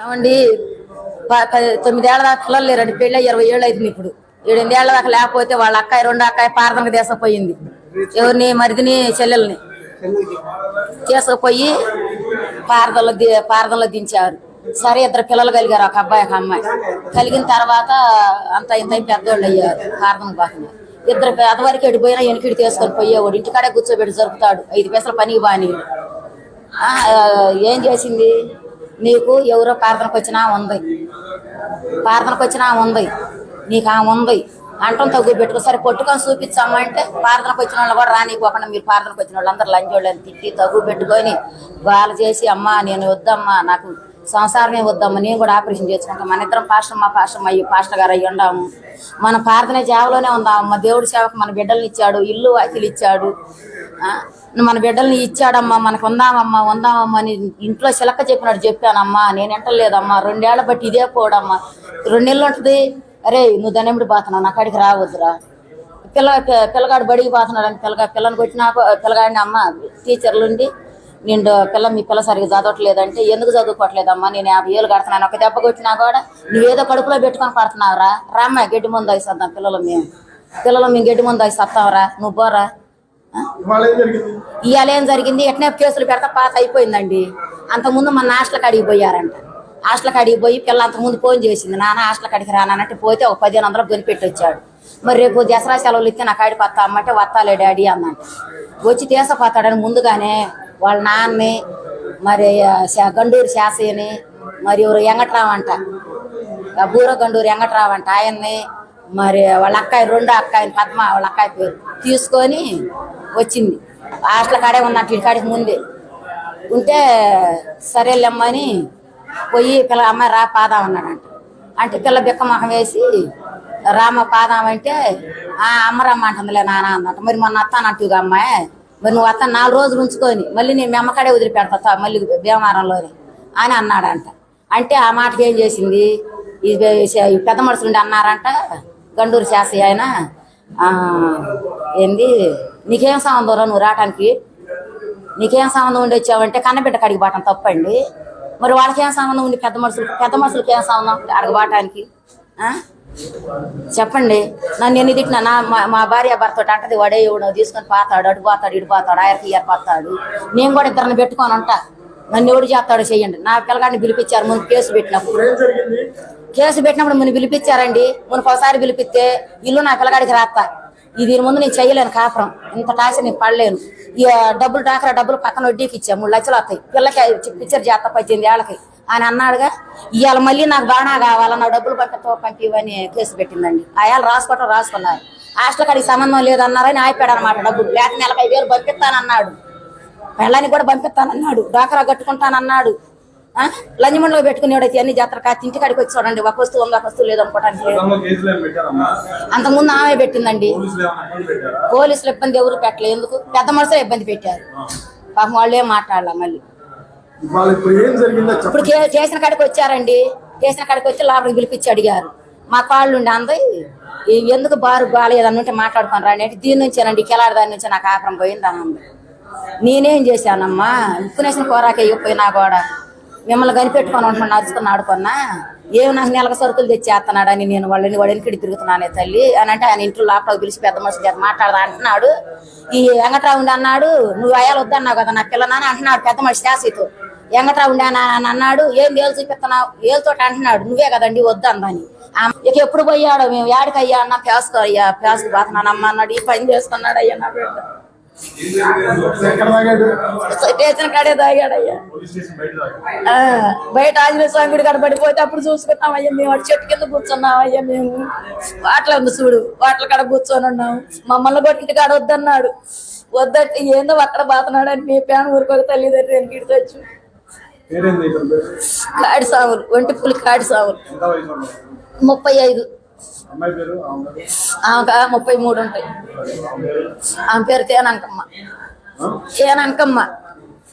ఏమండి తొమ్మిదేళ్ళ దాకా పిల్లలు లేరండి పెళ్ళి ఇరవై ఏళ్ళు అయింది ఇప్పుడు. ఏడెనిమిదేళ్ళ దాకా లేకపోతే వాళ్ళ అక్కాయి రెండు అక్కాయి పార్థనకు తీసుకుపోయింది ఎవరిని? మరిదిని చెల్లెల్ని. తీసుకుపోయి పారదలో పారదంలో దించారు. సరే ఇద్దరు పిల్లలు కలిగారు ఒక అబ్బాయి ఒక అమ్మాయి. కలిగిన తర్వాత అంత ఇంత పెద్దోళ్ళు అయ్యారు కారణం కాకుండా ఇద్దరు అదవరకు ఎడిపోయినా ఎనికిడి తీసుకొని పోయేవాడు. ఇంటికాడే కూర్చోబెట్టి జరుపుతాడు. ఐదు పైసలు పనికి బాని ఏం చేసింది? నీకు ఎవరో ప్రార్థనకు వచ్చినా ఉంది. ప్రార్థనకు వచ్చినా ఉంది. నీకు ఆ ఉంది. అంటం తగ్గు పెట్టుకో సరే కొట్టుకొని చూపించమ్మంటే ప్రార్థనకు వచ్చిన వాళ్ళు కూడా రానివ్వకుండా మీరు ప్రార్థనకు వచ్చిన వాళ్ళు అందరు లంచ్ తిట్టి తగ్గు పెట్టుకొని వాళ్ళు చేసి అమ్మా నేను వద్దమ్మా నాకు సంసారమే వద్దాము నేను కూడా ఆపరేషన్ చేసుకుంటాం. మన ఇద్దరం పాస్టర్ మా పాస్టర్ అయ్యి పాస్టర్ గారు అయ్యి ఉండాము. మన ప్రార్థన జావలోనే ఉందాము. దేవుడి సేవకు మన బిడ్డల్ని ఇచ్చాడు ఇల్లు వాకిలు ఇచ్చాడు. మన బిడ్డల్ని ఇచ్చాడమ్మా మనకు ఉందామమ్మా ఉందామమ్మా అని ఇంట్లో చిలక చెప్పినట్టు చెప్పానమ్మా. నేను ఎంటలేదమ్మా రెండేళ్ళ బట్టి ఇదే పోవడమ్మా రెండు నెలలు ఉంటుంది. అరే నువ్వు దనెమిడి పోతున్నావు. నా కాడికి రావద్దురా. పిల్ల పిల్లగాడు బడికి పోతున్నాడు అని పిల్లగా పిల్లని కొట్టినా పిల్లగాడిని అమ్మ టీచర్లుండి నేను పిల్ల మీ పిల్ల సరిగ్గా చదవట్లేదంటే ఎందుకు చదువుకోవట్లేదమ్మా నేను యాభై ఏళ్ళు కడుతున్నాను ఒక దెబ్బ కొట్టినా కూడా నువ్వేదో కడుపులో పెట్టుకొని పడుతున్నావురా. రామ్మా గడ్డి ముందు వేసేద్దాం పిల్లలు మేము. పిల్లలు మేము గడ్డి ముందు వేసేస్తాంరా నువ్వు పోరా? ఇవాళ ఏం జరిగింది? ఎట్నే కేసులు పెడతా పాత అయిపోయిందండి. అంతకుముందు మన హాస్టల్ కాడికి పోయారంట. హాస్టల్ కాడికి పోయి పిల్ల అంతకుముందు ఫోన్ చేసింది నాన్న హాస్టల్ కాడికి రానంటే పోతే ఒక పదిహేను వందలు కొనిపెట్టి వచ్చాడు మరి రేపు దసరా సెలవులు ఇస్తే నా కాడికి వస్తా అమ్మంటే వస్తాలే డాడీ అన్నంట వచ్చి తీసపోతాడని ముందుగానే వాళ్ళ నాన్నని మరి గండూరు శాసయ్యని మరి ఎవరు ఎంగట్రావు అంట. బూర గండూరు ఎంగట్రావు అంట. ఆయన్ని మరి వాళ్ళ అక్కాయి రెండో అక్కాయిని పద్మ వాళ్ళ అక్కాయి పేరు తీసుకొని వచ్చింది. హాస్టల్ కాడే ఉన్నట్టు ఇంటికాడికి ముందే. ఉంటే సరేలేమ్మని పోయి పిల్ల అమ్మాయి రా పాదాం అన్నాడంట. అంటే పిల్ల బిక్కమొహం వేసి రామ పాదాం అంటే ఆ అమ్మరమ్మ అంటుందిలే నాన్న అన్నట్టు. మరి మొన్న అత్తానంటుగా అమ్మాయి. మరి నువ్వు అత్త నాలుగు రోజులు ఉంచుకొని మళ్ళీ నేను మెమ్మకాడే వదిలిపెడతా మళ్ళీ భీమవరంలోనే అని అన్నాడంట. అంటే ఆ మాటకి ఏం చేసింది? ఈ పెద్ద మనుషులు ఉండి అన్నారంట గండూరు శాస్త్రి ఆయన ఏంది? నీకేం సంబంధం రా నువ్వు రావటానికి? నీకేం సంబంధం ఉండి వచ్చావంటే కన్నబిడ్డ కడిగి బాటం తప్పండి. మరి వాళ్ళకేం సంబంధం ఉంది పెద్ద మనుషులు పెద్ద మనుషులకి ఏం సంబంధం అడగబాటానికి ఆ? చెప్పండి. నన్ను ఎన్ని తిట్టినా? నా మా- మా భార్య భర్త అంటది వాడే ఎవడో తీసుకొని పోతాడు పోతాడు ఇటు పోతాడు ఆయనకి ఇయర్ పోతాడు నేను కూడా ఇద్దరిని పెట్టుకొని ఉంటా. నన్ను ఎవడు చేస్తాడో చెయ్యండి. నా పిల్లగాడిని పిలిపించారు ముందు కేసు పెట్టినప్పుడు. కేసు పెట్టినప్పుడు ముని పిలిపించారండి. మును ఒకసారి పిలిపిస్తే ఇల్లు నా పిల్లగాడికి రాస్తా ఈ దీని ముందు నేను చేయలేను కాపురం. ఇంత టాస నేను పడలేను. ఈ డబ్బులు డాకరా డబ్బులు పక్కన వడ్డీకి ఇచ్చా. మూడు లక్షలు వస్తాయి. పిల్లకి పిక్చర్ చేస్తా పద్దెనిమిది ఏళ్ళకి. ఆయన అన్నాడుగా ఇవాళ మళ్ళీ నాకు బాగా కావాలా నా డబ్బులు పంపితో పంపివని కేసు పెట్టిందండి. ఆయాలు రాసుకోవటం రాసుకున్నారు. హాస్టల్ కాడికి సంబంధం లేదన్నారని ఆయిపోయాడు అనమాట డబ్బులు. లేక నెలకు ఐదు వేలు పంపిస్తానన్నాడు. పెళ్ళాన్ని కూడా పంపిస్తానన్నాడు. డాకరా కట్టుకుంటానన్నాడు? లంజమండలో పెట్టుకునేవాడైతే అన్ని జాతర కాదు ఇంటికాడికి వచ్చి చూడండి ఒక వస్తువు ఉంది ఒక వస్తువు లేదు అనుకోవడానికి అంతకుముందు ఆమె పెట్టిందండి. పోలీసులు ఇబ్బంది ఎవరు పెట్టలేదు. ఎందుకు పెద్ద మనుషులు ఇబ్బంది పెట్టారు. పాపం వాళ్ళు మాట్లాడాల మళ్ళీ. ఇప్పుడు చేసిన కాడికి వచ్చారండి. చేసిన కాడికి వచ్చి లోపలికి పిలిపించి అడిగారు. మా కాళ్ళు ఉండి అంది ఎందుకు బారు బాగాలేదు అన్నుంటే మాట్లాడుకొని రాని? అంటే దీని నుంచేనండి కిలాడి దాని నుంచి నాకు ఆపరం పోయింది అని అంది. నేనేం చేశానమ్మా? ఉప్పునేసిన కూరాకే ఇవ్వపోయినా కూడా మిమ్మల్ని కనిపెట్టుకొని ఉంటున్నాను నడుచుకుని ఆడుకున్నా. ఏమి నాకు నెలకు సరుకులు తెచ్చేస్తున్నాడని నేను వాళ్ళని వాడు తిరుగుతున్నానే తల్లి అని అంటే ఆయన ఇంట్లో లోపల పిలిచి పెద్ద మనిషి గారు మాట్లాడదా అంటున్నాడు. ఈ వెంకట్రావు అన్నాడు నువ్వు అయ్యాలి వద్దన్నావు కదా నా పిల్లనా అంటున్నాడు పెద్ద మనిషి శాసితో వెంకట్రావు ఉండి అని అని అన్నాడు ఏం ఏళ్ళు చూపిస్తున్నావు? ఏళ్ళతో అంటున్నాడు నువ్వే కదండి వద్దందని ఇక ఎప్పుడు పోయాడు మేము ఏడికి అయ్యా అన్న పేసుకో అయ్యా పేసుకు పోతున్నానమ్మా అన్నాడు. ఈ పని చేస్తున్నాడు అయ్యా నా బిడ్డ. స్టేషన్ కాడే తాగాడయ్యా బయట ఆంజనేయ స్వామి గుడి కాడ పడిపోతే అప్పుడు చూసుకున్నామయ్యా మేము. అటు చెట్టు కింద కూర్చున్నామయ్యా మేము. వాటిలో ఉంది చూడు వాటిల కాడ కూర్చొని ఉన్నాము మమ్మల్ని కొట్టింటి కాడ వద్దన్నాడు. వద్దంటే ఏందో అక్కడ బాతున్నాడు అని మీ పేన ఊరుకోక తల్లిదండ్రులు గిడితో వచ్చి పేరేంది ఇతని పేరు కాడి సావులు ఒంటి పులి కాడి సావులు? ముప్పై ఐదు. ఆమె ముప్పై మూడు ఉంటాయి. ఆమె పేరు తేనంకమ్మ? తేనంకమ్మ.